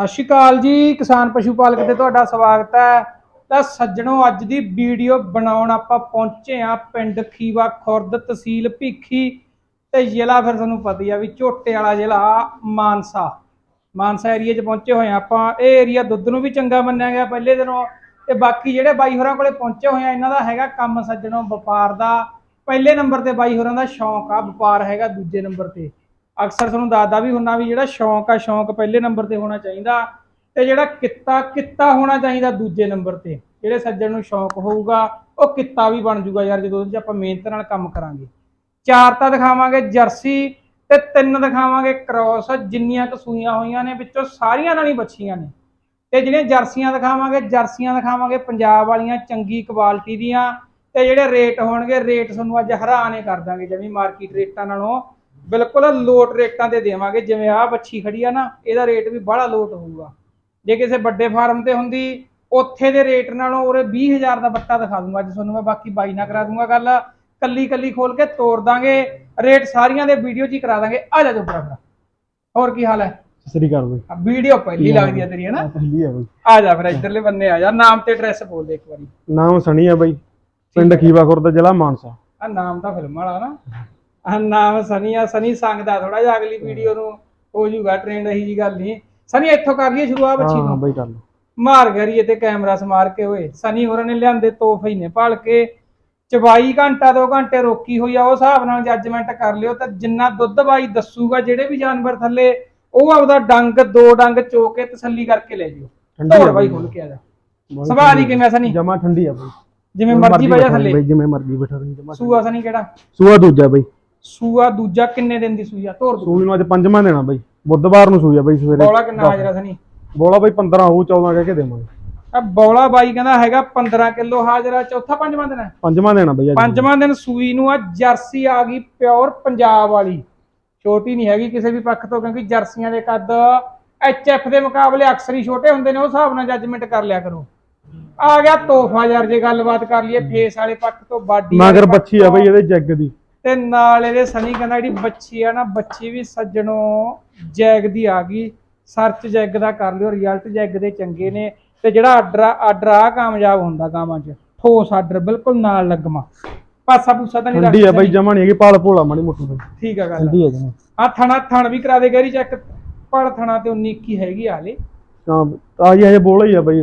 ਸਤਿ ਸ਼੍ਰੀ ਅਕਾਲ ਜੀ, ਕਿਸਾਨ ਪਸ਼ੂ ਪਾਲਕ ਤੇ ਤੁਹਾਡਾ ਸਵਾਗਤ ਹੈ। ਤਾਂ ਸੱਜਣੋ, ਅੱਜ ਦੀ ਵੀਡੀਓ ਬਣਾਉਣ ਆਪਾਂ ਪਹੁੰਚੇ ਆ ਪਿੰਡ ਖੀਵਾ ਖੁਰਦ ਤਹਿਸੀਲ ਭੀਖੀ ਤੇ ਜ਼ਿਲ੍ਹਾ ਫਿਰ ਤੁਹਾਨੂੰ ਪਤਾ ਹੀ ਆ ਵੀ ਝੋਟੇ ਵਾਲਾ ਜ਼ਿਲ੍ਹਾ ਮਾਨਸਾ। ਮਾਨਸਾ ਏਰੀਆ 'ਚ ਪਹੁੰਚੇ ਹੋਏ ਆ ਆਪਾਂ। ਇਹ ਏਰੀਆ ਦੁੱਧ ਨੂੰ ਵੀ ਚੰਗਾ ਮੰਨਿਆ ਗਿਆ ਪਹਿਲੇ ਦਿਨੋਂ ਤੇ ਬਾਕੀ ਜਿਹੜੇ ਬਾਈ ਹੋਰਾਂ ਕੋਲੇ ਪਹੁੰਚੇ ਹੋਏ ਆ, ਇਹਨਾਂ ਦਾ ਹੈਗਾ ਕੰਮ ਸੱਜਣੋ, ਵਪਾਰ ਦਾ। ਪਹਿਲੇ ਨੰਬਰ ਤੇ ਬਾਈ ਹੋਰਾਂ ਦਾ ਸ਼ੌਂਕ ਆ, ਵਪਾਰ ਹੈਗਾ ਦੂਜੇ ਨੰਬਰ ਤੇ। ਅਕਸਰ ਤੁਹਾਨੂੰ ਦੱਸਦਾ ਵੀ ਹੁੰਨਾ ਵੀ ਜਿਹੜਾ ਸ਼ੌਂਕ ਆ, ਸ਼ੌਂਕ ਪਹਿਲੇ ਨੰਬਰ ਤੇ ਹੋਣਾ ਚਾਹੀਦਾ ਤੇ ਜਿਹੜਾ ਕਿੱਤਾ ਕਿੱਤਾ ਹੋਣਾ ਚਾਹੀਦਾ ਦੂਜੇ ਨੰਬਰ ਤੇ, ਜਿਹੜੇ ਸੱਜਣ ਨੂੰ ਸ਼ੌਂਕ ਹੋਊਗਾ, ਉਹ ਕਿੱਤਾ ਵੀ ਬਣ ਜੂਗਾ ਯਾਰ ਜਦੋਂ ਉਹਦੇ 'ਚ ਆਪਾਂ ਮਿਹਨਤ ਨਾਲ ਕੰਮ ਕਰਾਂਗੇ। ਚਾਰ ਤਾਂ ਦਿਖਾਵਾਂਗੇ ਜਰਸੀ ਤੇ ਤਿੰਨ ਦਿਖਾਵਾਂਗੇ ਕ੍ਰੋਸ, ਜਿੰਨੀਆਂ ਕੁ ਸੂਈਆਂ ਹੋਈਆਂ ਨੇ ਵਿੱਚੋਂ ਸਾਰੀਆਂ ਨਾਲ ਹੀ ਬੱਚੀਆਂ ਨੇ। ਤੇ ਜਿਹੜੀਆਂ ਜਰਸੀਆਂ ਦਿਖਾਵਾਂਗੇ ਜਰਸੀਆਂ ਦਿਖਾਵਾਂਗੇ ਪੰਜਾਬ ਵਾਲੀਆਂ ਚੰਗੀ ਕੁਆਲਿਟੀ ਦੀਆਂ ਤੇ ਜਿਹੜੇ ਰੇਟ ਹੋਣਗੇ ਰੇਟ ਤੁਹਾਨੂੰ ਅੱਜ ਹੈਰਾਨੇ ਕਰ ਦਾਂਗੇ ਜਿਵੇਂ ਮਾਰਕੀਟ ਰੇਟਾਂ ਨਾਲੋਂ ਬਿਲਕੁਲ ਲੋਟ ਰੇਟਾਂ ਤੇ ਦੇਵਾਂਗੇ। ਜਿਵੇਂ ਆਹ ਬੱਚੀ ਖੜੀ ਆ ਨਾ ਇਹਦਾ ਰੇਟ ਵੀ ਬੜਾ ਲੋਟ ਹੋਊਗਾ। ਜੇ ਕਿਸੇ ਵੱਡੇ ਫਾਰਮ ਤੇ ਹੁੰਦੀ ਉੱਥੇ ਦੇ ਰੇਟ ਨਾਲੋਂ ਉਰੇ 20000 ਦਾ ਬੱਟਾ ਦਿਖਾ ਦੂੰਗਾ। ਅੱਜ ਤੁਹਾਨੂੰ ਮੈਂ ਬਾਕੀ ਬਾਈ ਨਾਲ ਕਰਾ ਦੂੰਗਾ ਗੱਲ। ਕੱਲੀ ਕੱਲੀ ਖੋਲ ਕੇ ਤੋੜ ਦਾਂਗੇ। ਰੇਟ ਸਾਰੀਆਂ ਦੇ ਵੀਡੀਓ ਹੀ ਕਰਾ ਦਾਂਗੇ। ਆ ਜਾ ਜੋ ਬਰਾਬਰ ਹੋਰ ਕੀ ਹਾਲ ਹੈ? ਸ੍ਰੀ ਅਕਾਲ ਬਈ। ਵੀਡੀਓ ਪਹਿਲੀ ਲੱਗਦੀ ਹੈ ਤੇਰੀ ਹੈ ਨਾ? ਪਹਿਲੀ ਆ ਬਈ। ਆ ਜਾ ਫਿਰ ਇੱਧਰਲੇ ਬੰਨੇ ਆ ਜਾ। ਨਾਮ ਤੇ ਐਡਰੈਸ ਬੋਲ ਦੇ ਇੱਕ ਵਾਰੀ। ਨਾਮ ਸਣੀ ਆ ਬਈ। ਪਿੰਡ ਖੀਵਾ ਖੁਰਦ ਜ਼ਿਲ੍ਹਾ ਮਾਨਸਾ। ਆ ਨਾਮ ਤਾਂ ਫਿਲਮ ਵਾਲਾ ਨਾ। ਨਾਮ ਸਨੀ ਆ ਸਨੀ ਸੰਗਦਾ ਥੋੜਾ ਜਿਹਾ ਅਗਲੀ ਵੀਡੀਓ ਨੂੰ ਹੋ ਜਾਊਗਾ ਟ੍ਰੈਂਡ ਇਹੀ ਜੀ ਗੱਲ ਨਹੀਂ। ਸਨੀ ਇੱਥੋਂ ਕਰ ਲਈਏ ਸ਼ੁਰੂਆਤ ਬੱਚੀ ਹਾਂ ਹਾਂ ਬਈ ਕਰ ਲਓ। ਮਾਰ ਗਰੀਏ ਤੇ ਕੈਮਰਾ ਸਮਾਰ ਕੇ ਹੋਏ ਸਨੀ ਹੋਰਾਂ ਨੇ ਲਿਆਂਦੇ ਤੋਹਫੇ ਹੀ ਨੇ ਭਾਲ ਕੇ। ਚਵਾਈ ਘੰਟਾ ਦੋ ਘੰਟੇ ਰੋਕੀ ਹੋਈ ਆ ਉਹ ਹਿਸਾਬ ਨਾਲ ਜੱਜਮੈਂਟ ਕਰ ਲਿਓ ਤਾਂ ਜਿੰਨਾ ਦੁੱਧ ਬਾਈ ਦੱਸੂਗਾ ਜਿਹੜੇ ਵੀ ਜਾਨਵਰ ਥੱਲੇ ਉਹ ਆਪਦਾ ਡੰਗ ਦੋ ਡੰਗ ਚੋ ਕੇ ਤਸੱਲੀ ਕਰਕੇ ਲੈ ਜਿਓ। ਠੰਡੀ ਢੋਲ ਬਾਈ। ਖੋਲ ਕੇ ਆ ਜਾ। ਸੁਭਾਅ ਦੀ ਕਿਵੇਂ ਆ ਸਨੀ? ਜਮਾ ਠੰਡੀ ਆ ਬਈ। ਜਿਵੇਂ ਮਰਜ਼ੀ ਬੈਠਾ ਥੱਲੇ। ਬਈ ਜਿਵੇਂ ਮਰਜ਼ੀ ਬੈਠਾ ਰਹੀ ਜਮਾ ਸੂਆ ਸਨੀ ਕਿਹੜਾ? ਸੂਆ ਦੂਜਾ ਬਈ। ਸੂਆ ਦੂਜਾ ਕਿੰਨੇ ਦਿਨ ਦੀ ਸੂਈ ਆ? ਧੋਰ ਦੂ ਸੂਈ ਨੂੰ ਅੱਜ ਪੰਜਵਾਂ ਦੇਣਾ ਬਈ। ਬੁੱਧਵਾਰ ਨੂੰ ਸੂਈ ਆ ਬਈ ਸਵੇਰੇ। ਬੌਲਾ ਕਿੰਨਾ ਹਾਜ਼ਰਾ ਸਨੀ? ਬੋਲਾ ਬਈ 15 ਹੋਊ 14 ਕਹਿ ਕੇ ਦੇਵਾਂਗੇ। ਆ ਬੌਲਾ ਬਾਈ ਕਹਿੰਦਾ ਹੈਗਾ 15 ਕਿਲੋ ਹਾਜ਼ਰਾ ਚੌਥਾ ਪੰਜਵਾਂ ਦਿਨ ਹੈ ਪੰਜਵਾਂ ਦੇਣਾ ਬਈ ਅੱਜ। ਪੰਜਵਾਂ ਦਿਨ ਸੂਈ ਨੂੰ ਆ ਜਰਸੀ ਆ ਗਈ ਪਿਓਰ ਪੰਜਾਬ ਵਾਲੀ। ਛੋਟੀ ਨਹੀਂ ਹੈਗੀ ਕਿਸੇ ਵੀ ਪੱਖ ਤੋਂ ਕਿਉਂਕਿ ਜਰਸੀਆਂ ਦੇ ਕੱਦ ਐਚਐਫ ਦੇ ਮੁਕਾਬਲੇ ਅਕਸਰ ਹੀ ਛੋਟੇ ਹੁੰਦੇ ਨੇ ਉਹ ਹਿਸਾਬ ਨਾਲ ਜੱਜਮੈਂਟ ਕਰ ਲਿਆ ਕਰੋ। ਆ ਗਿਆ ਤੋਹਫਾ ਯਾਰ ਜੇ ਗੱਲਬਾਤ ਕਰ ਲਈਏ ਫੇਸ ਵਾਲੇ ਪੱਖ ਤੋਂ ਬਾਡੀ ਮਗਰ ਬੱਚੀ ਆ ਬਈ ਇਹਦੇ ਜੱਗ ਦੀ। ਤੇ ਨਾਲ ਇਹਦੇ ਸਨੀ ਕਹਿੰਦਾ ਜਿਹੜੀ ਬੱਚੀ ਆ ਨਾ ਬੱਚੀ ਵੀ ਸੱਜਣੋ ਜੈਗ ਦੀ ਆ ਗਈ। ਸਰਚ ਜੈਗ ਦਾ ਕਰ ਲਿਓ ਰਿਜ਼ਲਟ ਜੈਗ ਦੇ ਚੰਗੇ ਨੇ ਤੇ ਜਿਹੜਾ ਆਰਡਰ ਆਰਡਰ ਆ ਕਾਮਯਾਬ ਹੁੰਦਾ ਗਾਵਾਂ 'ਚ ਠੋਸ ਆਰਡਰ ਬਿਲਕੁਲ ਨਾਲ ਲੱਗਮਾ। ਪਾਸਾ ਪੂਸਾ ਤਾਂ ਨਹੀਂ ਠੰਡੀ ਆ ਬਈ ਜਮਾ ਨਹੀਂ ਹੈਗੀ ਪਾਲ ਭੋਲਾ ਮਾੜੀ ਮੋਟੀ ਬਈ। ਠੀਕ ਆ ਗੱਲ ਠੰਡੀ ਆ ਜਮਾ। ਆ ਥਣਾ ਥਣ ਵੀ ਕਰਾ ਦੇ ਗੈਰੀ ਚੈੱਕ। ਪੜ ਥਣਾ ਤੇ 19 ਕੀ ਹੈਗੀ ਹਾਲੇ। ਤਾਂ ਆ ਜੀ ਹਜੇ ਬੋਲਾ ਹੀ ਆ ਬਈ।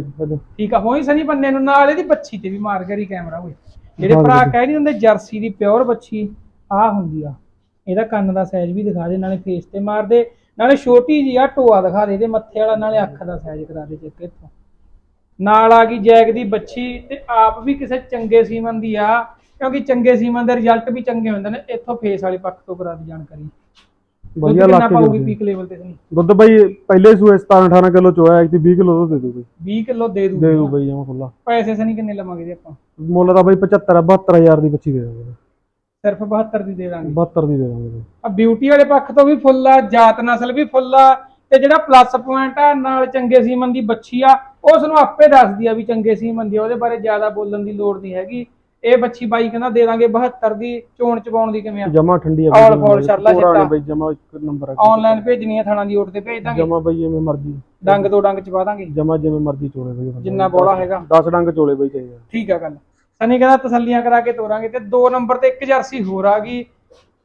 ਠੀਕ ਆ ਹੋਈ ਸਨੀ ਬੰਨੇ ਨੂੰ ਨਾਲ ਇਹਦੀ ਬੱਚੀ ਤੇ ਵੀ ਮਾਰ ਗਰੀ ਕੈਮਰਾ ਹੋਏ ਜਿਹੜੇ ਹਾਂ ਭਰਾ। ਕਹਿ ਨਹੀਂ ਹੁੰਦੇ ਜਰਸੀ ਦੀ ਪਿਓਰ ਬੱਚੀ। ਆ ਹੁੰਦੀ ਆ। ਇਹਦਾ ਕੰਨ ਦਾ ਸਾਈਜ਼ ਵੀ ਦਿਖਾ ਦੇ ਨਾਲੇ ਫੇਸ ਤੇ ਮਾਰ ਦੇ। ਨਾਲੇ ਛੋਟੀ ਜੀ ਆ ਟੋਆ ਦਿਖਾ ਦੇ ਇਹਦੇ ਮੱਥੇ ਵਾਲਾ ਨਾਲੇ ਅੱਖ ਦਾ ਸਾਈਜ਼ ਕਰਾ ਦੇ ਚੈੱਕ ਇੱਥੋਂ ਨਾਲ ਆ ਗਈ ਜੈਗ ਦੀ ਬੱਚੀ ਤੇ ਆਪ ਵੀ ਕਿਸੇ ਚੰਗੇ ਸੀਮਨ ਦੀ ਆ ਕਿਉਂਕਿ ਚੰਗੇ ਸੀਮਨ ਦੇ ਰਿਜ਼ਲਟ ਵੀ ਚੰਗੇ ਹੁੰਦੇ ਨੇ ਇੱਥੋਂ ਫੇਸ ਵਾਲੇ ਪੱਖ ਤੋਂ ਕਰਾ ਦੀ ਜਾਣਕਾਰੀ। ਵਧੀਆ ਲੱਗ ਪਾਊਗੀ ਕੇ ਪੀਕ ਲੈਵਲ ਤੇ ਸਨੀ? ਦੁੱਧ ਬਈ ਪਹਿਲੇ ਸੂਏ 17 18 ਕਿਲੋ ਚੋਇਆ ਇੱਕ 20 ਕਿਲੋ ਦੁੱਧ ਦੇ ਦੂ ਬਈ। 20 ਕਿਲੋ ਦੇ ਦੂ। ਦੇ ਦੂ ਬਈ ਜਮਾ ਖੁੱਲਾ ਪੈਸੇ ਸਨੀ ਕਿੰਨੇ ਲਵਾਂਗੇ ਜੀ ਆਪਾਂ? ਮੁੱਲ ਤਾਂ ਬਈ 75 72000 ਦੀ ਬੱਚੀ ਦੇ ਦਾਂਗੇ ਸਿਰਫ 72 ਦੀ ਦੇ ਦਾਂਗੇ। 72 ਦੀ ਦੇ ਦਾਂਗੇ ਬਈ। ਆ ਬਿਊਟੀ ਵਾਲੇ ਪੱਖ ਤੋਂ ਵੀ ਫੁੱਲ ਆ ਜਾਤ ਨਸਲ ਵੀ ਫੁੱਲ ਆ ਤੇ ਜਿਹੜਾ ਪਲੱਸ ਪੁਆਇੰਟ ਆ ਨਾਲ ਚੰਗੇ ਸੀਮਨ ਦੀ ਬੱਚੀ ਆ ਉਸ ਨੂੰ ਆਪੇ ਦੱਸਦੀ ਆ ਵੀ ਚੰਗੇ ਸੀਮਨ ਦੀ ਆ, ਉਹਦੇ ਬਾਰੇ ਜ਼ਿਆਦਾ ਬੋਲਣ ਦੀ ਲੋੜ ਨਹੀਂ ਹੈਗੀ। ਇਹ ਬੱਚੀ ਬਾਈ ਕਹਿੰਦਾ ਦੇ ਦਾਂਗੇ 72 ਦੀ ਚੋਣ ਚਪਾਉਣ ਦੀ ਕਿਵੇਂ ਆ? ਜਮਾ ਠੰਡੀ ਆ ਔਲ ਫੌਲ ਸ਼ਰਲਾ ਚਿੱਟਾ। ਬਈ ਜਮਾ ਇੱਕ ਨੰਬਰ ਆ। ਆਨਲਾਈਨ ਭੇਜਣੀ ਆ ਥਾਣਾ ਦੀ ਓਟ ਤੇ ਭੇਜ ਦਾਂਗੇ। ਜਮਾ ਬਈ ਜਿਵੇਂ ਮਰਜ਼ੀ। ਡੰਗ ਦੋ ਡੰਗ ਚਪਾ ਦਾਂਗੇ। ਜਮਾ ਜਿਵੇਂ ਮਰਜ਼ੀ ਚੋਲੇ ਬਈ। ਜਿੰਨਾ ਬੋਲਾ ਹੈਗਾ। 10 ਡੰਗ ਚੋਲੇ ਬਈ ਚਾਹੀਦਾ ਠੀਕ ਆ ਗੱਲ। ਸਨੀ ਕਹਿੰਦਾ ਤਸੱਲੀਆਂ ਕਰਾ ਕੇ ਤੋਰਾਂਗੇ ਤੇ ਦੋ ਨੰਬਰ ਤੇ ਇੱਕ ਜਰਸੀ ਹੋਰ ਆ ਗਈ।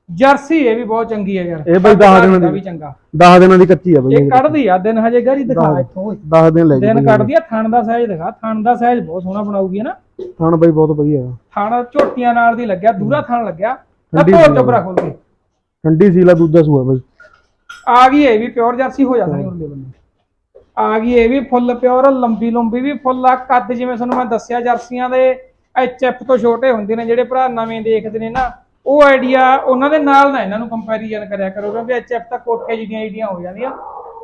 ਜਰਸੀ ਇਹ ਵੀ ਬਹੁਤ ਚੰਗੀ ਹੈ ਯਾਰ। ਇਹ ਬਈ ਦਸ ਦਿਨਾਂ ਦਾ ਵੀ ਚੰਗਾ। 10 ਦਿਨਾਂ ਦੀ ਕੱਚੀ ਆ ਬਈ ਇਹ ਕੱਢਦੀ ਆ ਦਿਨ ਹਜੇ ਗਰੀ ਦਿਖਾ ਇੱਥੋਂ। ਓਏ 10 ਦਿਨ ਲੈ ਦਿਨ ਕੱਢਦੀ ਆ ਥਣ ਦਾ ਸਾਈਜ਼ ਦਿਖਾ ਥਣ ਦਾ ਸਾਈਜ਼ ਬਹੁਤ ਸੋਹਣਾ ਬਣਾਉਗੀ ਨਾ? ਥਣ ਬਈ ਬਹੁਤ ਵਧੀਆ। ਆ ਥਣ ਝੋਟੀਆਂ ਨਾਲ ਦੀ ਲੱਗਿਆ ਦੂਰਾ ਥਣ ਲੱਗਿਆ। ਸੀ ਚੋਬਰਾ ਖੋਲ ਕੇ ਠੰਡੀ ਸੀਲਾ ਦੂਜਾ ਸੂਆ ਬਈ। ਆ ਗਈ ਇਹ ਵੀ ਪਿਓਰ ਜਰਸੀ ਹੋ ਜਾਂਦਾ ਨਹੀਂ ਬੰਨੇ ਆ ਗਈ ਇਹ ਵੀ ਫੁੱਲ ਪਿਓਰ ਲੰਬੀ ਲੰਬੀ ਵੀ ਫੁੱਲ ਆ। ਕੱਦ ਜਿਵੇਂ ਤੁਹਾਨੂੰ ਮੈਂ ਦੱਸਿਆ ਜਰਸੀਆਂ ਦੇ ਐਚਐਫ ਤੋਂ ਛੋਟੇ ਹੁੰਦੇ ਨੇ ਜਿਹੜੇ ਭਰਾ ਨਵੇਂ ਦੇਖਦੇ ਨੇ ਨਾ ਉਹ ਆਈਡੀਆ ਉਹਨਾਂ ਦੇ ਨਾਲ ਨਾ ਇਹਨਾਂ ਨੂੰ ਕੰਪੈਰੀਜ਼ਨ ਕਰਿਆ ਕਰੋ ਕਿਉਂਕਿ ਐਚਐਫ ਤਾਂ ਕੋਠੇ ਜਿਹੜੀਆਂ ਆਈਡੀਆਂ ਹੋ ਜਾਂਦੀਆਂ।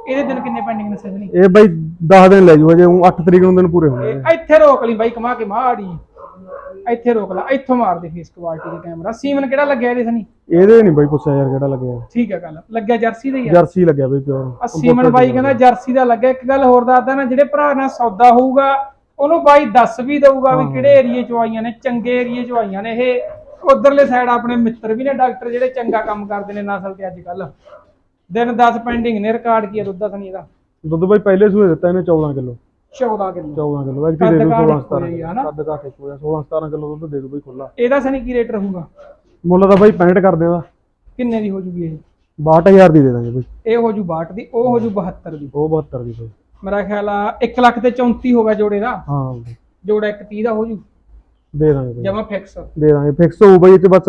ਇਹਦੇ ਦਿਨ ਕਿੰਨੇ ਪੈਂਡਿੰਗ ਨੇ? ਸਜਣੀ ਇਹ ਬਈ 10 ਦਿਨ ਲੈ ਜੂ ਹਜੇ 8 ਤਰੀਕ ਨੂੰ ਦਿਨ ਪੂਰੇ ਹੋਣੇ ਇੱਥੇ ਰੋਕ ਲਈ ਬਾਈ ਕਮਾ ਕੇ ਮਾੜੀ। ਇੱਥੇ ਰੋਕ ਲੈ ਇੱਥੋਂ ਮਾਰ ਦੇ ਫੇਸ ਕੁਆਲਿਟੀ ਦੇ ਕੈਮਰਾ ਸੀਮਨ ਕਿਹੜਾ ਲੱਗਿਆ ਇਹਦੇ ਸਨੀ? ਇਹਦੇ ਨਹੀਂ ਬਈ ਪੁੱਛਿਆ ਯਾਰ ਕਿਹੜਾ ਲੱਗਿਆ। ਠੀਕ ਹੈ ਗੱਲ ਲੱਗਿਆ ਜਰਸੀ ਦਾ ਹੀ ਆ। ਜਰਸੀ ਲੱਗਿਆ ਬਈ ਪਿਓਰ ਸੀਮਨ ਬਾਈ ਕਹਿੰਦਾ ਜਰਸੀ ਦਾ ਲੱਗਿਆ। ਇੱਕ ਗੱਲ ਹੋਰ ਦੱਸਦਾ ਨਾ ਜਿਹੜੇ ਭਰਾ ਨਾਲ ਸੌਦਾ ਹੋਊਗਾ ਉਹਨੂੰ ਬਾਈ ਦੱਸ ਵੀ ਦਊਗਾ ਵੀ ਕਿਹੜੇ ਏਰੀਏ ਚੋਂ ਆਈਆਂ ਨੇ ਚੰਗੇ ਏਰੀਏ ਚੋਂ ਆਈਆਂ ਨੇ। ਇਹ ਉਧਰਲੇ ਸਾਈਡ ਆਪਣੇ ਮਿੱਤਰ ਵੀ ਨੇ ਡਾਕਟਰ ਜਿਹੜੇ ਚੰਗਾ ਕੰਮ ਕਰਦੇ ਨੇ ਨਸਲ ਤੇ ਅੱਜ ਕੱਲ ਦਿਨ 10 ਪੈਂਡਿੰਗ ਨੇ ਰਿਕਾਰਡ ਕੀ ਦੁੱਧ ਦਾ ਸਨੀ ਇਹਦਾ ਦੁੱਧ ਬਾਈ ਪਹਿਲੇ ਸੂਏ ਦਿੱਤਾ ਇਹਨੇ 14 ਕਿਲੋ। 14 ਕਿਲੋ। 14 ਕਿਲੋ ਐਕਟੀ ਦੇ ਦੂ ਕਾਠ 16 ਇੱਕੋ ਜਿਹੀ ਆ ਨਾ? 17 ਕੱਦ ਇੱਕੋ ਜਿਹਾ, 16 17 ਕਿਲੋ ਦੁੱਧ ਦੇ ਦੂ ਬਾਈ ਖੁੱਲਾ ਇਹਦਾ ਸਨੀ ਕੀ ਰੇਟ ਰਹੂਗਾ? ਮੁੱਲ ਤਾਂ ਬਾਈ 65 ਕਰਦੇ ਦਾ ਕਿੰਨੇ ਦੀ ਹੋ ਜੂਗੀ ਇਹ? 62000 ਦੀ ਦੇ ਦਾਂਗੇ ਬਾਈ। ਇਹ ਹੋ ਜੂ 62 ਦੀ ਉਹ ਹੋ ਜੂ 72 ਦੀ। ਉਹ 72 ਦੀ ਬਾਈ। ਮੇਰਾ ਖਿਆਲ ਆ 1 ਲੱਖ ਤੇ 34 ਹੋਗਾ ਜੋੜੇ ਦਾ। ਹਾਂ। ਬਾਈ, ਜੋੜਾ 130 ਦਾ ਹੋ ਜੂ। ਦੇ ਦਾਂਗੇ ਬਾਈ। ਜਮਾ ਫਿਕਸ ਦੇ ਦਾਂਗੇ। ਫਿਕਸ ਹੋਊ ਬਾਈ ਇਹ ਚ ਬਸ